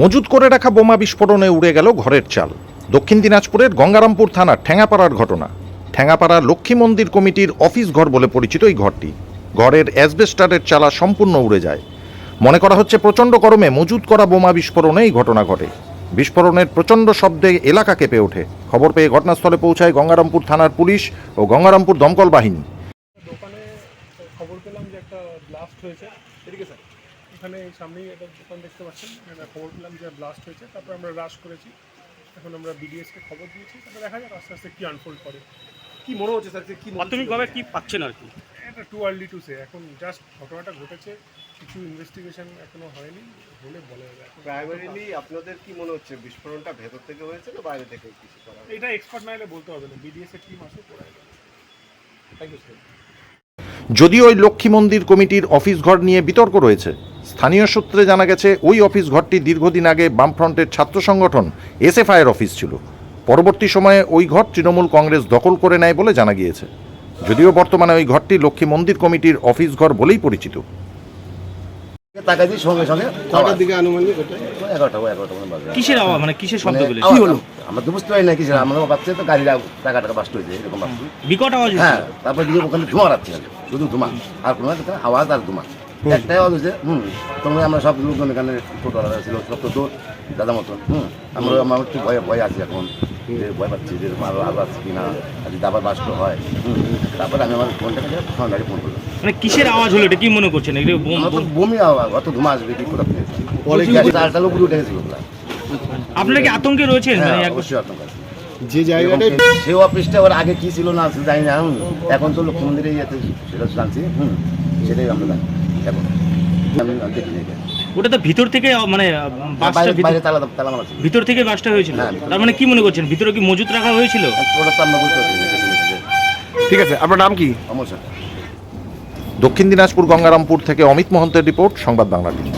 মজুত করে রাখা বোমা বিস্ফোরণে উড়ে গেল ঘরের চাল। দক্ষিণ দিনাজপুরের গঙ্গারামপুর থানার ঠ্যাঙাপাড়ার ঘটনা। ঠ্যাঙাপাড়া লক্ষ্মী মন্দির কমিটির অফিস ঘর বলে পরিচিত এই ঘরটি। ঘরের অ্যাসবেস্টারের চালা সম্পূর্ণ উড়ে যায়। মনে করা হচ্ছে প্রচণ্ড গরমে মজুত করা বোমা বিস্ফোরণে এই ঘটনা ঘটে। বিস্ফোরণের প্রচণ্ড শব্দে এলাকা কেঁপে ওঠে। খবর পেয়ে ঘটনাস্থলে পৌঁছায় গঙ্গারামপুর থানার পুলিশ ও গঙ্গারামপুর দমকল বাহিনী। দোকানে খবর পেলাম যে একটা ব্লাস্ট হয়েছে। স্যার এখানে সামনেই একটা দোকান দেখতে পাচ্ছেন। এখানে খবর পেলাম যে ব্লাস্ট হয়েছে তারপর আমরা রাশ করেছি। এখন আমরা বিডিএসকে খবর দিয়েছি তারপর দেখা যাক আস্তে আস্তে কী আনফোল্ড করে। কি মনে হচ্ছে স্যার যে কি মনে? প্রাথমিকভাবে কি পাচ্ছেন আর কি? এটা টু আর্লি টু সে এখন জাস্ট ঘটনাটা ঘটেছে কিছু ইনভেস্টিগেশন এখনও হয়নি হলে বলা যাবে। প্রাইমারিলি আপনাদের কি মনে হচ্ছে বিস্ফোরণটা ভেতর থেকে হয়েছে না বাইরে থেকে কিছু করা? এটা এক্সপার্ট না হলে বলতে হবে না বিডিএস এর টিম আসে পড়া যাবে। থ্যাংক ইউ স্যার যদিও ওই লক্ষ্মী মন্দির কমিটির অফিস ঘর নিয়ে বিতর্ক রয়েছে স্থানীয় সূত্রে জানা গেছে ওই অফিস ঘরটি দীর্ঘদিন আগে বামফ্রন্টের ছাত্র সংগঠন এসএফআইয়ের অফিস ছিল। পরবর্তী সময়ে ওই ঘর তৃণমূল কংগ্রেস দখল করে নেয় বলে জানা গিয়েছে। যদিও বর্তমানে ওই ঘরটি লক্ষ্মী মন্দির কমিটির অফিস ঘর বলেই পরিচিত। টাকা সঙ্গে সঙ্গে। কটার দিকে আনুমানিক এগারোটা এগারোটা বাজে। কিসের আওয়াজ মানে কিসের শব্দ মানে আমরা তো বুঝতে পারি না আমরা ভাবছি তো গাড়ির টাকা টাকা বাস্ট হয়েছে এরকম বিকট আওয়াজ হ্যাঁ হচ্ছিল। তারপর দিকে ওখানে ধোঁয়া রাখছে। শুধু ধোঁয়া আর কোনো আওয়াজ আর ধোঁয়া। একটাই আওয়াজ হয়েছে হুম তখন আমরা সব লোকজন এখানে টোটোওয়ালা ছিল সব তো দৌড় দাদা মতন হুম আমরা আমার একটু ভয় ভয় আছি এখন যে ভয় পাচ্ছি যে আরও আরও আছে কিনা আর যদি আবার বাস্ট হয় হুম তারপরে আমি আমার ফোনটাকে ফোন গাড়ি ফোন করলাম। মানে কিসের আওয়াজ হলো এটা কি মনে করছেন? এগুলো বোম- আওয়াজ অত ধোঁয়া আসবে কি কোথা থেকে পরে কি গাড়ি চারটা লোক উঠে গেছিল আপনারা কি আতঙ্কে রয়েছেন? মানে হ্যাঁ অবশ্যই আতঙ্ক আছে। যে জায়গাটায় সে অফিসটা ওর আগে কি ছিল না জানি না। এখন তো লক্ষ্মী মন্দিরে সেটা জানছি হুম সেটাই আমরা জানি। এখন। ওটা তো ভিতর থেকে মানে বাসটা বাইরে ভিতর- বাইরে তালা তালা মারা ছিল ভিতর থেকে বাসটা হয়েছিল? হ্যাঁ। তার মানে কি মনে করছেন ভিতরে কি মজুত রাখা হয়েছিল? ওটা তো আমরা বুঝতে পারছি না, এটা জিনিস যে ঠিক আছে আপনার নাম কি? দক্ষিণ দিনাজপুর গঙ্গারামপুর থেকে অমিত মহন্তের রিপোর্ট সংবাদ বাংলা টিভি।